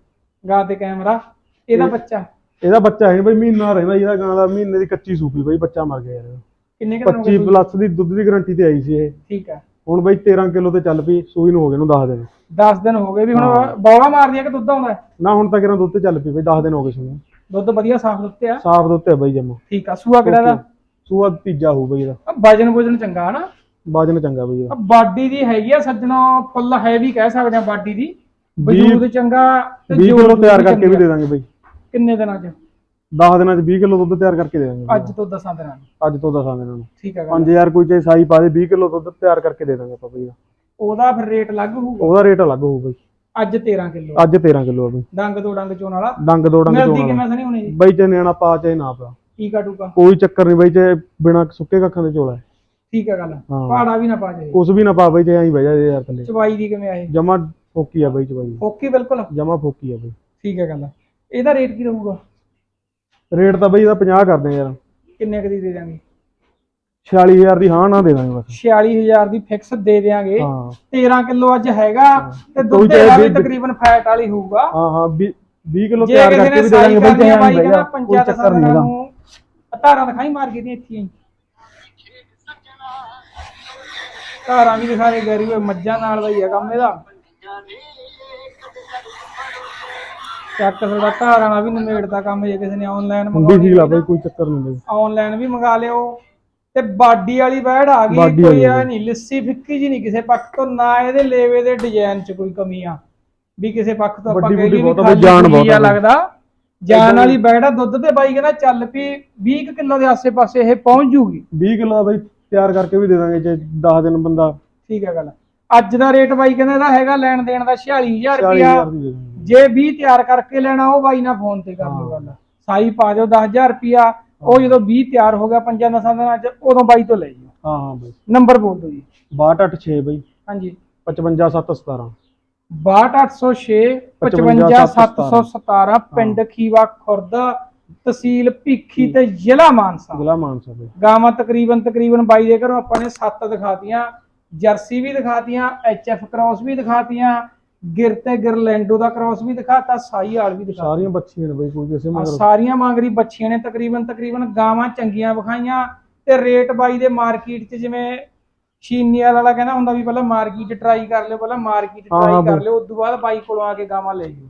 ਗਾਂ ਤੇ ਕੈਮਰਾ। ਇਹਦਾ ਬੱਚਾ। ਇਹਦਾ ਬੱਚਾ ਹੈ ਬਈ ਮਹੀਨਾ ਰਹਿੰਦਾ ਇਹਦਾ ਗਾਂ ਦਾ ਮਹੀਨੇ ਦੀ ਕੱਚੀ ਸੂਪੀ ਬਈ ਬੱਚਾ ਮਰ ਗਿਆ ਯਾਰ ਕਿੰਨੇ ਕੁ ਦਿਨ ਹੋ ਗਏ 25 ਪਲੱਸ ਦੀ ਦੁੱਧ ਦੀ ਗਾਰੰਟੀ ਤੇ ਆਈ ਸੀ ਇਹ। ਠੀਕ ਹੈ ਹੁਣ ਬਈ 13 ਕਿਲੋ ਤੇ ਚੱਲ ਪਈ ਸੂਈ ਨੂੰ ਹੋ ਗਏ ਨੂੰ 10 ਦਿਨ। 10 ਦਿਨ ਹੋ ਗਏ ਵੀ ਹੁਣ ਬੌਲਾ ਮਾਰਦੀ ਆ ਕਿ ਦੁੱਧ ਆਉਂਦਾ ਹੈ? ਨਾ ਹੁਣ ਤੱਕ ਇਹਨਾਂ ਦੁੱਧ ਤੇ ਚੱਲ ਪਈ ਬਈ 10 ਦਿਨ ਹੋ ਗਏ ਸੂਈ। ਦੁੱਧ ਵਧੀਆ ਸਾਫ਼ ਦੁੱਧ ਆ। ਸਾਫ਼ ਦੁੱਧ ਤੇ ਆ ਬਈ ਜਮਾ। ਠੀਕ ਆ ਸੂਆ ਕਿਹੜਾ ਦਾ ਸੂਆ ਤੀਜਾ ਹੋਊ ਬਈ ਇਹਦਾ। ਵਜਨ ਵਜਨ ਚੰਗਾ ਹਨਾ ਬਾਜਨ ਚੰਗਾ ਬਈ ਇਹਦਾ। ਬਾਡੀ ਦੀ ਹੈਗੀ ਆ ਸੱਜਣੋ ਫੁੱਲ ਹੈਵੀ ਕਹਿ ਸਕਦੇ ਆ ਬਾਡੀ ਦੀ। ਵਜੂਦ ਚੰਗਾ ਤੇ 20 ਜੋਰ ਤਿਆਰ ਕਰਕੇ ਵੀ ਦੇ ਦਾਂਗੇ ਬਈ। ਕਿੰਨੇ ਦਿਨਾਂ ਚ? 10 ਦਿਨਾਂ ਚ 20 ਕਿਲੋ ਦੁੱਧ ਤਿਆਰ ਕਰਕੇ ਦੇ ਦਾਂਗੇ। ਅੱਜ ਤੋਂ 10 ਦਿਨਾਂ ਚ ਅੱਜ ਤੋਂ 10 ਦਿਨਾਂ ਨੂੰ। ਠੀਕ ਆ ਗੱਲ। 5000 ਕੋਈ ਚਾਹੇ ਸਾਈ ਪਾ ਦੇ 20 ਕਿਲੋ ਦੁੱਧ ਤਿਆਰ ਕਰਕੇ ਦੇ ਦਾਂਗੇ ਆਪਾਂ ਬਈ। ਉਹਦਾ ਫਿਰ ਰੇਟ ਲੱਗ ਹੋਊਗਾ? ਉਹਦਾ ਰੇਟ ਅਲੱਗ ਹੋਊ ਬਈ। ਅੱਜ 13 ਕਿਲੋ। ਅੱਜ 13 ਕਿਲੋ ਆ ਬਈ। ਡੰਗ ਤੋਂ ਡੰਗ ਚੋਣ ਵਾਲਾ? ਡੰਗ ਦੋ ਡੰਗ ਮਿਲਦੀ ਚੋਣਾ ਕਿਵੇਂ ਸਣੀ ਹੋਣੀ? ਜੀ ਬਈ ਚਾਹੇ ਨਿਆਣਾ ਪਾ ਚਾਹੇ ਨਾ ਪਾ। ਟੀਕਾ ਟੂਕਾ? ਕੋਈ ਚੱਕਰ ਨਹੀਂ ਬਈ ਚਾਹੇ ਬਿਨਾ ਸੁੱਕੇ ਕੱਖਾਂ ਦੇ ਹੈ। ਠੀਕ ਆ ਗੱਲ। ਹਾਂ। ਪਹਾੜਾ ਵੀ ਨਾ ਪਾ ਜਾਏ ਕੁਛ ਵੀ ਨਾ ਪਾ ਬਈ ਚਾਹੇ ਐਂ ਬਹਿ ਜਾ ਦੇ ਯਾਰ ਥੱਲੇ। ਚਵਾਈ ਦੀ ਕਿਵੇਂ ਆਏ ਜਮਾ ਫੋਕੀ ਆ ਬਈ ਚਬਾਈ। ਓਕੇ ਬਿਲਕੁਲ। ਜਮਾ ਫੋਕੀ ਆ ਬਈ। ਠੀਕ ਹੈ ਗੱਲ। ਇਹਦਾ ਰੇਟ ਕੀ ਰਹੂਗਾ? ਰੇਟ ਤਾਂ ਬਈ ਇਹਦਾ 50 ਕਰਦੇ ਆ ਯਾਰ। ਕਿੰਨੇ ਕੁ ਦੀ ਦੇ ਦਾਂਗੇ 46000 ਦੀ ਹਾਂ ਨਾ ਦੇ ਦਾਂਗੇ ਬਸ। 46000 ਦੀ ਫਿਕਸ ਦੇ ਦੇਾਂਗੇ ਹਾਂ। 13 ਕਿਲੋ ਅੱਜ ਹੈਗਾ ਤੇ ਕੋਈ ਦੁੱਧ ਚਾਹੇ ਇਹਦਾ ਵੀ ਤਕਰੀਬਨ ਫੈਟ ਵਾਲੀ ਹੋਊਗਾ। ਹਾਂ ਹਾਂ 20 ਕਿਲੋ ਜੇ ਤਿਆਰ ਕਿਸੇ ਕਰਕੇ ਨੇ ਵੀ ਦੇ ਸਾਈ ਦਾਂਗੇ ਬਈ ਕਰਨੀ ਆ ਬਾਈ ਕਹਿੰਦਾ ਕੋਈ ਪੰਚਾਇਤ ਚੱਕਰ ਨਹੀਂ ਨੂੰ ਧਾਰਾਂ ਦਿਖਾਈ ਮਾਰ ਕੇ ਦੀਆਂ ਇੱਥੇ ਹੀ। ਧਾਰਾਂ ਵੀ ਦਿਖਾ ਰਹੇ ਗੈਰੀ ਹੋਏ ਮੱਝਾਂ ਨਾਲ ਬਈ ਆ ਕੰਮ ਇਹਦਾ। ਚੱਕ ਥੋੜਾ ਧਾਰਾਂ ਨਾਲ ਵੀ ਨਿਮੇੜਦਾ ਕੰਮ ਜੇ ਕਿਸੇ ਨੇ ਆਨਲਾਈਨ ਹੁੰਦੀ ਸੀ ਲਾ ਬਈ ਕੋਈ ਚੱਕਰ ਨਹੀਂ ਬਈ ਆਨਲਾਈਨ ਵੀ ਮੰਗਾ ਲਿਓ। ਤੇ ਬਾਡੀ ਵਾਲੀ ਬੈੜ ਆ ਗਈ ਬਾਡੀ ਕੋਈ ਵਾਲੀ ਆ ਨਹੀਂ ਲੱਸੀ ਫਿੱਕੀ ਜੀ ਨਹੀਂ ਕਿਸੇ ਪੱਖ ਤੋਂ ਨਾ ਇਹਦੇ ਲੇਵੇ ਦੇ ਡਿਜ਼ਾਈਨ 'ਚ ਕੋਈ ਕਮੀ ਆ। ਵੀ ਕਿਸੇ ਪੱਖ ਤੋਂ ਆਪਾਂ ਵੱਡੀ ਕਹੀਏ ਬੁੱਢੀ ਵੀ ਬਹੁਤ ਆ, ਖਾਲੀ ਜਾਨ ਬਹੁਤ ਆ ਆ ਬਈ। ਲੱਗਦਾ। ਜਾਨ ਵਾਲੀ ਬੈੜ ਆ ਦੁੱਧ ਤੇ ਬਾਈ ਕਹਿੰਦਾ ਚੱਲ ਪਈ 20 ਕਿਲੋ ਦੇ ਆਸੇ-ਪਾਸੇ ਇਹ ਪਹੁੰਚ ਜੂਗੀ। 20 ਕਿਲੋ ਦਾ ਬਈ ਤਿਆਰ ਕਰਕੇ ਵੀ ਦੇ ਦਾਂਗੇ ਜੇ 10 ਦਿਨ ਬੰਦਾ ਠੀਕ ਹੈ ਗੱਲ। ਅੱਜ ਦਾ ਰੇਟ ਬਾਈ ਕਹਿੰਦਾ ਇਹਦਾ ਹੈਗਾ ਲੈਣ ਦੇਣ ਦਾ 46000 ਰੁਪਿਆ 40000 ਦੀ ਦੇ ਦਾਂਗੇ। ਜੇ 20 ਤਿਆਰ ਕਰਕੇ ਲੈਣਾ ਉਹ ਬਾਈ ਨਾਲ ਫੋਨ ਤੇ ਕਰ ਲਓ ਗੱਲ। ਸਾਈ ਪਾ ਦਿਓ 10000 ਰੁਪਿਆ ਉਹ ਜਦੋਂ 20 ਤਿਆਰ ਹੋ ਗਿਆ ਪੰਜਾਂ ਦਸਾਂ ਦਿਨਾਂ ਚ ਉਦੋਂ ਬਾਈ ਤੋਂ ਲੈ ਜਿਓ ਹਾਂ ਹਾਂ ਬਈ। ਨੰਬਰ ਬੋਲ ਦਿਓ ਜੀ। 6286 ਬਈ। ਹਾਂਜੀ। 55717 62806 55717 ਪਿੰਡ ਖੀਵਾ ਖੁਰਦ ਤਹਿਸੀਲ ਭੀਖੀ ਤੇ ਜ਼ਿਲ੍ਹਾ ਮਾਨਸਾ। ਅਗਲਾ ਮਾਨਸਾ ਬਈ। ਗਾਵਾਂ ਤਕਰੀਬਨ ਤਕਰੀਬਨ ਬਾਈ ਦੇ ਘਰੋਂ ਆਪਾਂ ਨੇ ਸੱਤ ਦਿਖਾਤੀਆਂ ਜਰਸੀ ਵੀ ਦਿਖਾਤੀਆਂ ਐਚਐਫ ਕ੍ਰਾਸ ਵੀ ਦਿਖਾਤੀਆਂ ਗਿਰ ਤੇ ਗਿਰਲੈਂਡੋ ਦਾ ਕ੍ਰਾਸ ਵੀ ਦਿਖਾਤਾ ਸਾਈ ਵਾਲ ਵੀ ਦਿਖਾਤਾ। ਸਾਰੀਆਂ ਬੱਚੀਆਂ ਨੇ ਬਈ ਕੋਈ ਕਿਸੇ ਆਹ ਮਗਰ। ਸਾਰੀਆਂ ਮੰਗਰੀ ਬੱਚੀਆਂ ਨੇ ਤਕਰੀਬਨ ਤਕਰੀਬਨ ਗਾਵਾਂ ਚੰਗੀਆਂ ਵਿਖਾਈਆਂ ਤੇ ਰੇਟ ਬਾਈ ਦੇ ਮਾਰਕੀਟ 'ਚ ਜਿਵੇਂ ਸ਼ੀਨੀਆ ਵਾਲਾ ਕਹਿੰਦਾ ਹੁੰਦਾ ਵੀ ਪਹਿਲਾਂ ਮਾਰਕੀਟ ਟਰਾਈ ਕਰ ਲਿਓ ਪਹਿਲਾਂ ਮਾਰਕੀਟ ਹਾਂ, ਟਰਾਈ ਕਰ ਬਈ। ਲਿਓ ਉਸ ਤੋਂ ਬਾਅਦ ਬਾਈ ਕੋਲੋਂ ਆ ਕੇ ਗਾਵਾਂ ਲੈ ਜਿਓ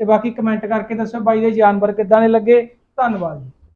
ਤੇ ਬਾਕੀ ਕਮੈਂਟ ਕਰਕੇ ਦੱਸੋ ਬਾਈ ਦੇ ਜਾਨਵਰ ਕਿੱਦਾਂ ਦੇ ਲੱਗੇ। ਧੰਨਵਾਦ ਜੀ।